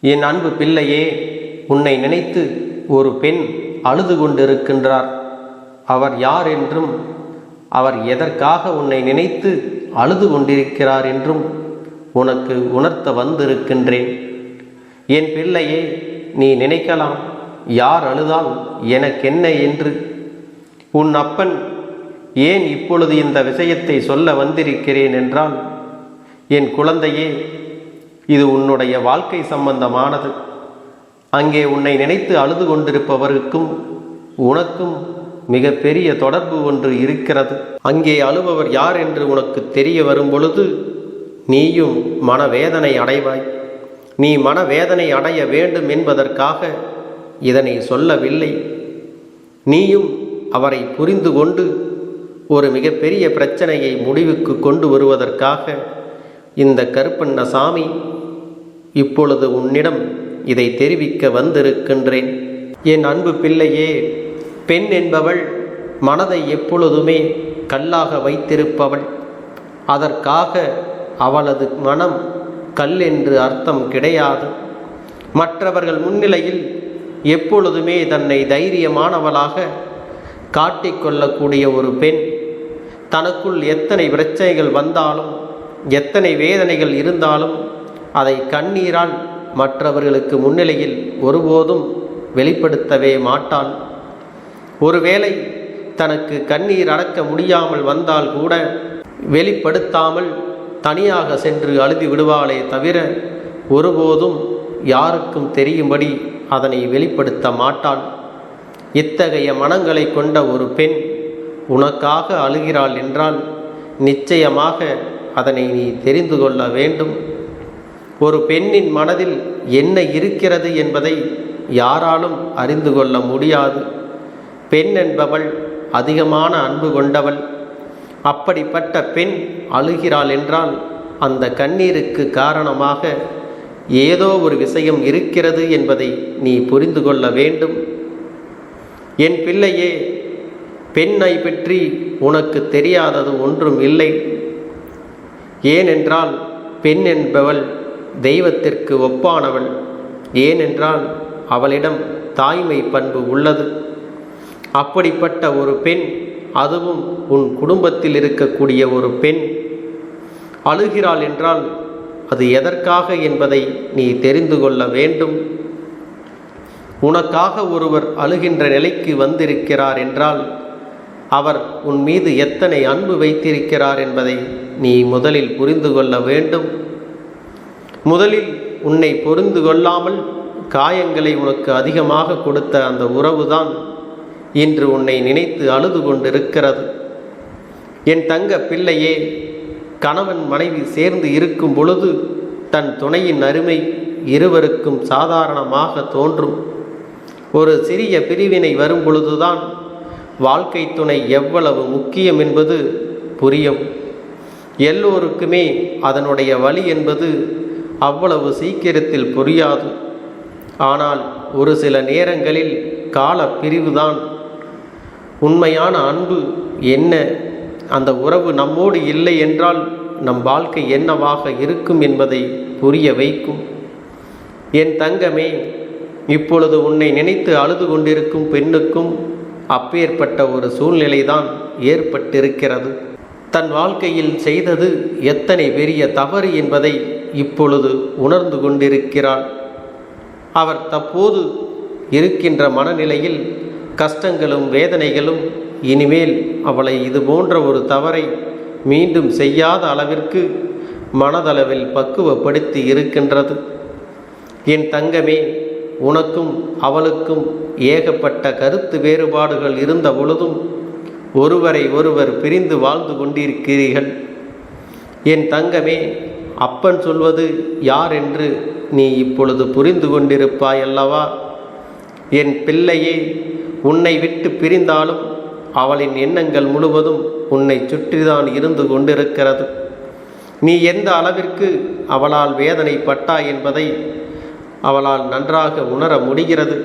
என் அன்பு பிள்ளையே உன்னை நினைத்து ஒரு பெண் அழுது கொண்டிருக்கின்றார். அவர் யார் என்றும் அவர் எதற்காக உன்னை நினைத்து அழுது கொண்டிருக்கிறார் என்றும் உனக்கு உணர்த்த வந்திருக்கின்றேன். என் பிள்ளையே நீ நினைக்கலாம் யார் அழுதால் எனக்கென்ன என்று. உன் அப்பன் ஏன் இப்பொழுது இந்த விஷயத்தை சொல்ல வந்திருக்கிறேன் என்றால் என் குழந்தையே இது உன்னுடைய வாழ்க்கை சம்பந்தமானது. அங்கே உன்னை நினைத்து அழுது கொண்டிருப்பவருக்கும் உனக்கும் மிக பெரிய தொடர்பு ஒன்று இருக்கிறது. அங்கே அழுபவர் யார் என்று உனக்கு தெரிய வரும் பொழுது நீயும் மனவேதனை அடைவாய். நீ மனவேதனை அடைய வேண்டும் என்பதற்காக இதனை சொல்லவில்லை. நீயும் அவரை புரிந்து கொண்டு ஒரு மிகப்பெரிய பிரச்சனையை முடிவுக்கு கொண்டு வருவதற்காக இந்த கருப்பண்ணசாமி இப்பொழுது உன்னிடம் இதை தெரிவிக்க வந்திருக்கின்றேன். என் அன்பு பிள்ளையே பெண் என்பவள் மனதை எப்பொழுதுமே கல்லாக வைத்திருப்பவள். அதற்காக அவளது மனம் கல் என்று அர்த்தம் கிடையாது. மற்றவர்கள் முன்னிலையில் எப்பொழுதுமே தன்னை தைரியமானவளாக காட்டிக்கொள்ளக்கூடிய ஒரு பெண். தனக்குள் எத்தனை பிரச்சனைகள் வந்தாலும் எத்தனை வேதனைகள் இருந்தாலும் அதை கண்ணீரால் மற்றவர்களுக்கு முன்னிலையில் ஒருபோதும் வெளிப்படுத்தவே மாட்டாள். ஒருவேளை தனக்கு கண்ணீர் அடக்க முடியாமல் வந்தால் கூட வெளிப்படுத்தாமல் தனியாக சென்று அழுதி விடுவாளே தவிர ஒருபோதும் யாருக்கும் தெரியும்படி அதனை வெளிப்படுத்த மாட்டாள். இத்தகைய மனங்களை கொண்ட ஒரு பெண் உனக்காக அழுகிறாள் என்றால் நிச்சயமாக அதனை நீ தெரிந்து கொள்ள வேண்டும். ஒரு பெண்ணின் மனதில் என்ன இருக்கிறது என்பதை யாராலும் அறிந்து கொள்ள முடியாது. பெண் என்பவள் அதிகமான அன்பு கொண்டவள். அப்படிப்பட்ட பெண் அழுகிறாள் என்றால் அந்த கண்ணீருக்கு காரணமாக ஏதோ ஒரு விஷயம் இருக்கிறது என்பதை நீ புரிந்து கொள்ள வேண்டும். என் பிள்ளையே பெண்ணை பற்றி உனக்கு தெரியாதது ஒன்றும் இல்லை. ஏனென்றால் பெண் என்பவள் தெய்வத்திற்கு ஒப்பானவள். ஏனென்றால் அவளிடம் தாய்மை பண்பு உள்ளது. அப்படிப்பட்ட ஒரு பெண் அதுவும் உன் குடும்பத்தில் இருக்கக்கூடிய ஒரு பெண். அழுகிறாள் என்றால் அது எதற்காக என்பதை நீ தெரிந்து கொள்ள வேண்டும். உனக்காக ஒருவர் அழுகின்ற நிலைக்கு வந்திருக்கிறார் என்றால் அவர் உன் மீது எத்தனை அன்பு வைத்திருக்கிறார் என்பதை நீ முதலில் புரிந்து கொள்ள வேண்டும். முதலில் உன்னை புரிந்து கொள்ளாமல் காயங்களை உனக்கு அதிகமாக கொடுத்த அந்த உறவுதான் இன்று உன்னை நினைத்து அழுது கொண்டிருக்கிறது. என் தங்க பிள்ளையே கணவன் மனைவி சேர்ந்து இருக்கும் பொழுது தன் துணையின் அருமை இருவருக்கும் சாதாரணமாக தோன்றும். ஒரு சிறிய பிரிவினை வரும் பொழுதுதான் வாழ்க்கை துணை எவ்வளவு முக்கியம் என்பது புரியும். எல்லோருக்குமே அதனுடைய வழி என்பது அவ்வளவு சீக்கிரத்தில் புரியாது. ஆனால் ஒரு சில நேரங்களில் கால பிரிவுதான் உண்மையான அன்பு என்ன? அந்த உறவு நம்மோடு இல்லை என்றால் நம் வாழ்க்கை என்னவாக இருக்கும் என்பதை புரிய வைக்கும். என் தங்கமே இப்பொழுது உன்னை நினைத்து அழுது கொண்டிருக்கும் பெண்ணுக்கும் அப்பேற்பட்ட ஒரு சூழ்நிலைதான் ஏற்பட்டிருக்கிறது. தன் வாழ்க்கையில் செய்தது எத்தனை பெரிய தவறு என்பதை இப்பொழுது உணர்ந்து கொண்டிருக்கிறாள். அவர் தற்போது இருக்கின்ற மனநிலையில் கஷ்டங்களும் வேதனைகளும் இனிமேல் அவளை இது போன்ற ஒரு தவறை மீண்டும் செய்யாத அளவிற்கு மனதளவில் பக்குவப்படுத்தி இருக்கின்றது. என் தங்கமே உனக்கும் அவளுக்கும் ஏகப்பட்ட கருத்து வேறுபாடுகள் இருந்த பொழுதும் ஒருவரை ஒருவர் பிரிந்து வாழ்ந்து கொண்டிருக்கிறீர்கள். என் தங்கமே அப்பன் சொல்வது யார் என்று நீ இப்பொழுது புரிந்து கொண்டிருப்பாய் அல்லவா? என் பிள்ளையே உன்னை விட்டு பிரிந்தாலும் அவளின் எண்ணங்கள் முழுவதும் உன்னை சுற்றிதான் இருந்து கொண்டிருக்கிறது. நீ எந்த அளவிற்கு அவளால் வேதனைப்பட்டாய் என்பதை அவளால் நன்றாக உணர முடிகிறது.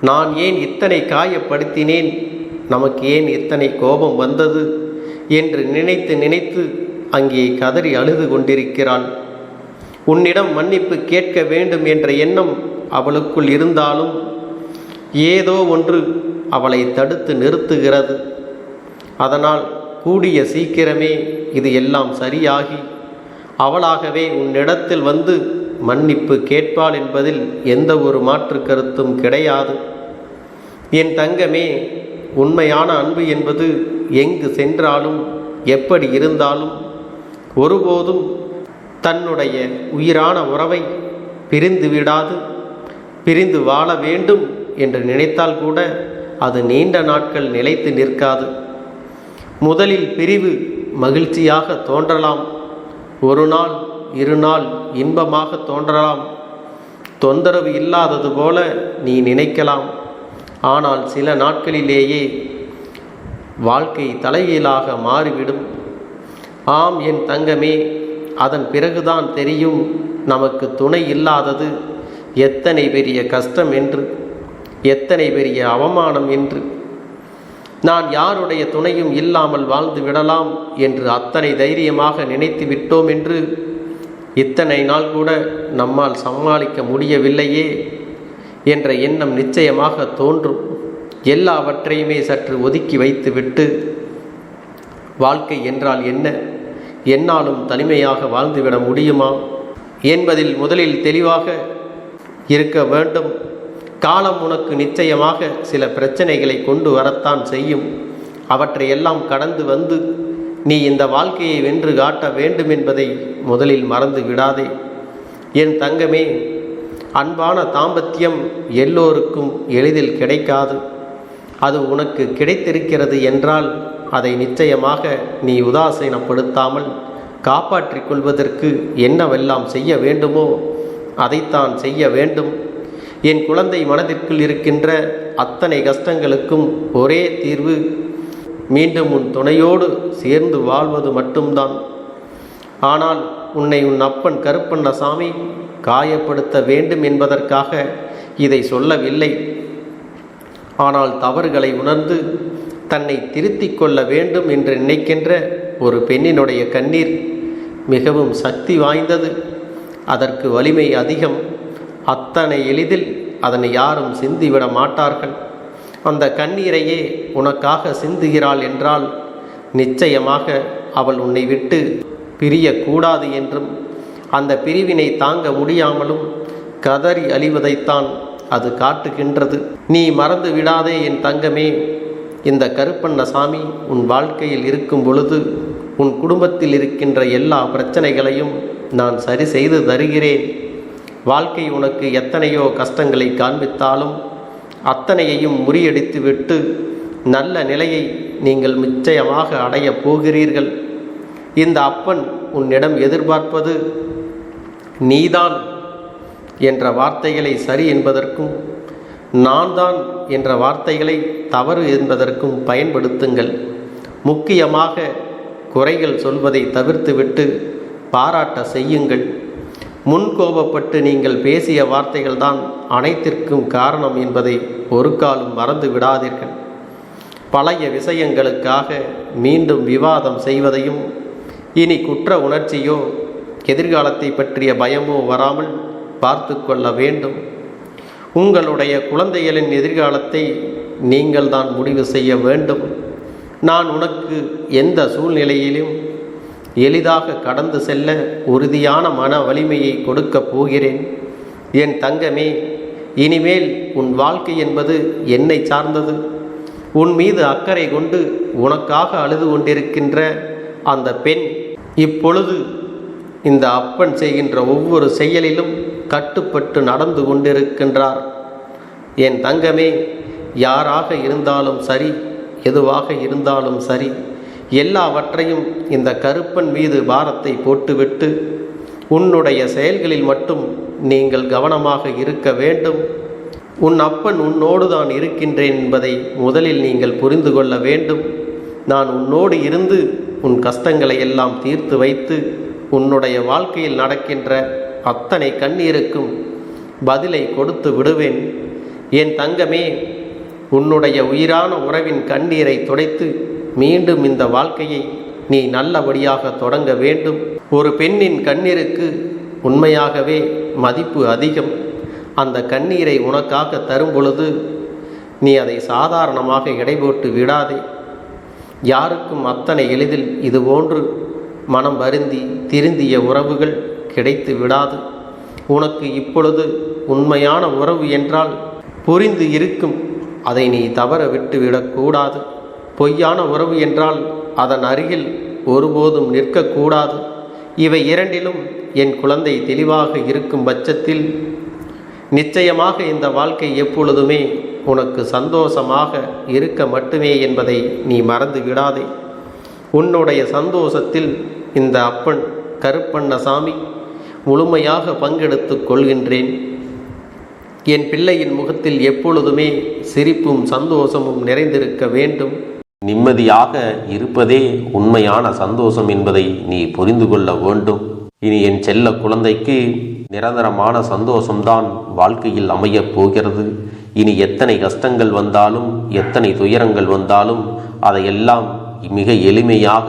நான் ஏன் இத்தனை காயப்படுத்தினேன்? நமக்கு ஏன் இத்தனை கோபம் வந்தது? என்று நினைத்து நினைத்து அங்கே கதறி அழுது கொண்டிருக்கிறாள் உன்னிடம் மன்னிப்பு கேட்க வேண்டும் என்ற எண்ணம் அவளுக்குள் இருந்தாலும் ஏதோ ஒன்று அவளை தடுத்து நிறுத்துகிறது. அதனால் கூடிய சீக்கிரமே இது எல்லாம் சரியாகி அவளாகவே உன்னிடத்தில் வந்து மன்னிப்பு கேட்பாள் என்பதில் எந்த ஒரு மாற்று கருத்தும் கிடையாது. என் தங்கமே உண்மையான அன்பு என்பது எங்கு சென்றாலும் எப்படி இருந்தாலும் ஒருபோதும் தன்னுடைய உயிரான உறவை பிரிந்து விடாது பிரிந்து வாழ வேண்டும் என்று நினைத்தால் கூட அது நீண்ட நாட்கள் நிலைத்து நிற்காது. முதலில் பிரிவு மகிழ்ச்சியாக தோன்றலாம் ஒரு நாள் இரு நாள் இன்பமாக தோன்றலாம். தொந்தரவு இல்லாதது போல நீ நினைக்கலாம். ஆனால் சில நாட்களிலேயே வாழ்க்கை தலைகீழாக மாறிவிடும். ஆம் என் தங்கமே அதன் பிறகுதான் தெரியும் நமக்கு துணை இல்லாதது எத்தனை பெரிய கஷ்டம் என்று எத்தனை பெரிய அவமானம் என்று. நான் யாருடைய துணையும் இல்லாமல் வாழ்ந்து விடலாம் என்று அத்தனை தைரியமாக நினைத்து விட்டோம் என்று இத்தனை நாள் கூட நம்மால் சமாளிக்க முடியவில்லையே என்ற எண்ணம் நிச்சயமாக தோன்றும். எல்லாவற்றையுமே சற்று ஒதுக்கி வைத்துவிட்டு வாழ்க்கை என்றால் என்ன? என்னாலும் தனிமையாக வாழ்ந்துவிட முடியுமா? என்பதில் முதலில் தெளிவாக இருக்க வேண்டும். காலம் உனக்கு நிச்சயமாக சில பிரச்சனைகளை கொண்டு வரத்தான் செய்யும். அவற்றையெல்லாம் கடந்து வந்து நீ இந்த வாழ்க்கையை வென்று காட்ட வேண்டும் என்பதை முதலில் மறந்து விடாதே. என் தங்கமே அன்பான தாம்பத்தியம் எல்லோருக்கும் எளிதில் கிடைக்காது. அது உனக்கு கிடைத்திருக்கிறது என்றால் அதை நிச்சயமாக நீ உதாசீனப்படுத்தாமல் காப்பாற்றிக் கொள்வதற்கு என்னவெல்லாம் செய்ய வேண்டுமோ அதைத்தான் செய்ய வேண்டும். என் குழந்தை மனதிற்குள் இருக்கின்ற அத்தனை கஷ்டங்களுக்கும் ஒரே தீர்வு மீண்டும் உன் துணையோடு சேர்ந்து வாழ்வது மட்டும்தான். ஆனால் உன்னை உன் அப்பன் கருப்பண்ணசாமி காயப்படுத்த வேண்டும் என்பதற்காக இதை சொல்லவில்லை. ஆனால் தவறுகளை உணர்ந்து தன்னை திருத்திக் கொள்ள வேண்டும் என்று நினைக்கின்ற ஒரு பெண்ணினுடைய கண்ணீர் மிகவும் சக்தி வாய்ந்தது. அதற்கு வலிமை அதிகம். அத்தனை எளிதில் அதனை யாரும் சிந்திவிட மாட்டார்கள். அந்த கண்ணீரையே உனக்காக சிந்துகிறாள் என்றால் நிச்சயமாக அவள் உன்னை விட்டு பிரியக்கூடாது என்றும் அந்த பிரிவினை தாங்க முடியாமலும் கதறி அழிவதைத்தான் அது காட்டுகின்றது. நீ மறந்து விடாதே என் தங்கமே இந்த கருப்பண்ணசாமி உன் வாழ்க்கையில் இருக்கும் பொழுது உன் குடும்பத்தில் இருக்கின்ற எல்லா பிரச்சனைகளையும் நான் சரி செய்து தருகிறேன். வாழ்க்கை உனக்கு எத்தனையோ கஷ்டங்களை காண்பித்தாலும் அத்தனையையும் முறியடித்துவிட்டு நல்ல நிலையை நீங்கள் நிச்சயமாக அடையப் போகிறீர்கள். இந்த அப்பன் உன்னிடம் எதிர்பார்ப்பது நீதான் என்ற வார்த்தைகளை சரி என்பதற்கும் நான் தான் என்ற வார்த்தைகளை தவறு என்பதற்கும் பயன்படுத்துங்கள். முக்கியமாக குறைகள் சொல்வதை தவிர்த்துவிட்டு பாராட்ட செய்யுங்கள். முன்கோபப்பட்டு நீங்கள் பேசிய வார்த்தைகள்தான் அனைத்திற்கும் காரணம் என்பதை ஒரு காலம் மறந்து விடாதீர்கள். பழைய விஷயங்களுக்காக மீண்டும் விவாதம் செய்வதையும் இனி குற்ற உணர்ச்சியோ எதிர்காலத்தை பற்றிய பயமோ வராமல் பார்த்து கொள்ள வேண்டும். உங்களுடைய குழந்தைகளின் எதிர்காலத்தை நீங்கள் தான் முடிவு செய்ய வேண்டும். நான் உனக்கு எந்த சூழ்நிலையிலும் எளிதாக கடந்து செல்ல உறுதியான மன வலிமையை கொடுக்கப் போகிறேன். என் தங்கமே இனிமேல் உன் வாழ்க்கை என்பது என்னை சார்ந்தது. உன் மீது அக்கறை கொண்டு உனக்காக அழுது கொண்டிருக்கின்ற அந்த பெண் இப்பொழுது இந்த அப்பன் செய்கின்ற ஒவ்வொரு செயலிலும் கட்டுப்பட்டு நடந்து கொண்டிருக்கின்றார். என் தங்கமே யாராக இருந்தாலும் சரி எதுவாக இருந்தாலும் சரி எல்லாவற்றையும் இந்த கருப்பன் மீது பாரத்தை போட்டுவிட்டு உன்னுடைய செயல்களில் மட்டும் நீங்கள் கவனமாக இருக்க வேண்டும். உன் அப்பன் உன்னோடு தான் இருக்கின்றேன் என்பதை முதலில் நீங்கள் புரிந்து கொள்ள வேண்டும். நான் உன்னோடு இருந்து உன் கஷ்டங்களை எல்லாம் தீர்த்து வைத்து உன்னுடைய வாழ்க்கையில் நடக்கின்ற அத்தனை கண்ணீருக்கும் பதிலை கொடுத்து விடுவேன். என் தங்கமே உன்னுடைய உயிரான உறவின் கண்ணீரை துடைத்து மீண்டும் இந்த வாழ்க்கையை நீ நல்லபடியாக தொடங்க வேண்டும். ஒரு பெண்ணின் கண்ணீருக்கு உண்மையாகவே மதிப்பு அதிகம். அந்த கண்ணீரை உனக்காக தரும் பொழுது நீ அதை சாதாரணமாக இடைபோட்டு விடாதே. யாருக்கும் அத்தனை எளிதில் இதுபோன்று மனம் வருந்தி திருந்திய உறவுகள் கிடைத்து விடாது. உனக்கு இப்பொழுது உண்மையான உறவு என்றால் புரிந்து இருக்கும். அதை நீ தவற விட்டு விடக்கூடாது பொய்யான உறவு என்றால் அதன் அருகில் ஒருபோதும் நிற்கக்கூடாது இவை இரண்டிலும் என் குழந்தை தெளிவாக இருக்கும் பட்சத்தில் நிச்சயமாக இந்த வாழ்க்கை எப்பொழுதுமே உனக்கு சந்தோஷமாக இருக்க மட்டுமே என்பதை நீ மறந்து விடாதே. உன்னுடைய சந்தோஷத்தில் இந்த அப்பன் கருப்பண்ணசாமி முழுமையாக பங்கெடுத்துக் கொள்கின்றேன். என் பிள்ளையின் முகத்தில் எப்பொழுதுமே சிரிப்பும் சந்தோஷமும் நிறைந்திருக்க வேண்டும். நிம்மதியாக இருப்பதே உண்மையான சந்தோஷம் என்பதை நீ புரிந்து கொள்ள வேண்டும். இனி என் செல்ல குழந்தைக்கு நிரந்தரமான சந்தோஷம்தான் வாழ்க்கையில் அமையப் போகிறது. இனி எத்தனை கஷ்டங்கள் வந்தாலும் எத்தனை துயரங்கள் வந்தாலும் அதையெல்லாம் மிக எளிமையாக